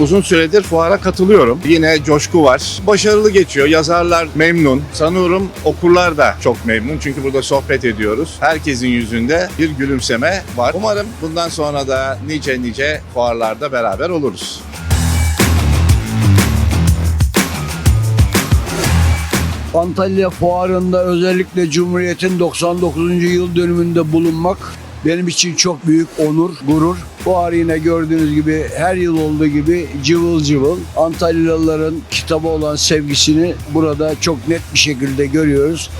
Uzun süredir fuara katılıyorum. Yine coşku var. Başarılı geçiyor. Yazarlar memnun. Sanıyorum okurlar da çok memnun. Çünkü burada sohbet ediyoruz. Herkesin yüzünde bir gülümseme var. Umarım bundan sonra da nice nice fuarlarda beraber oluruz. Antalya Fuarı'nda özellikle Cumhuriyet'in 99. yıl dönümünde bulunmak benim için çok büyük onur, gurur. Fuar yine gördüğünüz gibi her yıl olduğu gibi cıvıl cıvıl. Antalyalıların kitaba olan sevgisini burada çok net bir şekilde görüyoruz.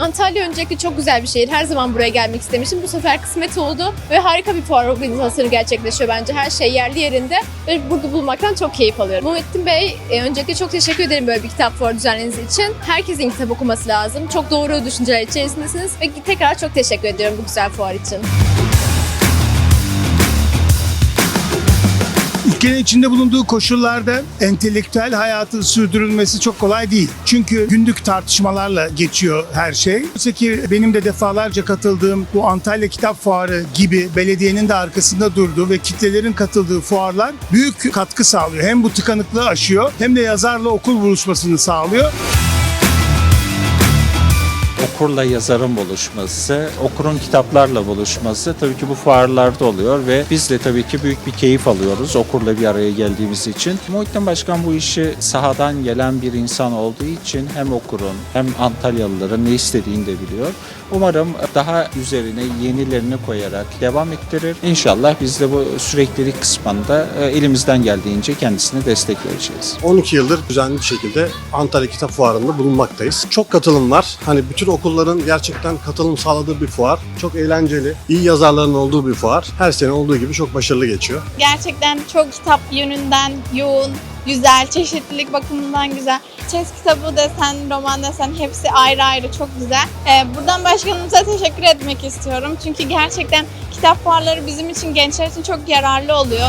Antalya öncelikle çok güzel bir şehir. Her zaman buraya gelmek istemiştim. Bu sefer kısmet oldu ve harika bir fuar organizasyonu gerçekleşiyor bence. Her şey yerli yerinde ve burada bulunmaktan çok keyif alıyorum. Muhittin Bey, e, öncelikle çok teşekkür ederim böyle bir kitap fuarı düzenlediğiniz için. Herkesin kitap okuması lazım. Çok doğru düşünceler içerisindesiniz ve tekrar çok teşekkür ediyorum bu güzel fuar için. Ülkenin içinde bulunduğu koşullarda entelektüel hayatın sürdürülmesi çok kolay değil. Çünkü günlük tartışmalarla geçiyor her şey. Oysa ki benim de defalarca katıldığım bu Antalya Kitap Fuarı gibi belediyenin de arkasında durduğu ve kitlelerin katıldığı fuarlar büyük katkı sağlıyor. Hem bu tıkanıklığı aşıyor hem de yazarla okul buluşmasını sağlıyor. Okurla yazarın buluşması, okurun kitaplarla buluşması tabii ki bu fuarlarda oluyor ve biz de tabii ki büyük bir keyif alıyoruz okurla bir araya geldiğimiz için. Muhittin Başkan bu işi sahadan gelen bir insan olduğu için hem okurun hem Antalyalıların ne istediğini de biliyor. Umarım daha üzerine yenilerini koyarak devam ettirir. İnşallah biz de bu süreklilik kısmında e, elimizden geldiğince kendisine destek vereceğiz. 12 yıldır düzenli bir şekilde Antalya Kitap Fuarı'nda bulunmaktayız. Çok katılım var. Hani bütün okulların gerçekten katılım sağladığı bir fuar. Çok eğlenceli, iyi yazarların olduğu bir fuar. Her sene olduğu gibi çok başarılı geçiyor. Gerçekten çok kitap yönünden yoğun, güzel, çeşitlilik bakımından güzel. Chess kitabı desen, roman desen hepsi ayrı ayrı çok güzel. Ee, buradan başkanımıza teşekkür etmek istiyorum. Çünkü gerçekten kitap fuarları bizim için, gençler için çok yararlı oluyor.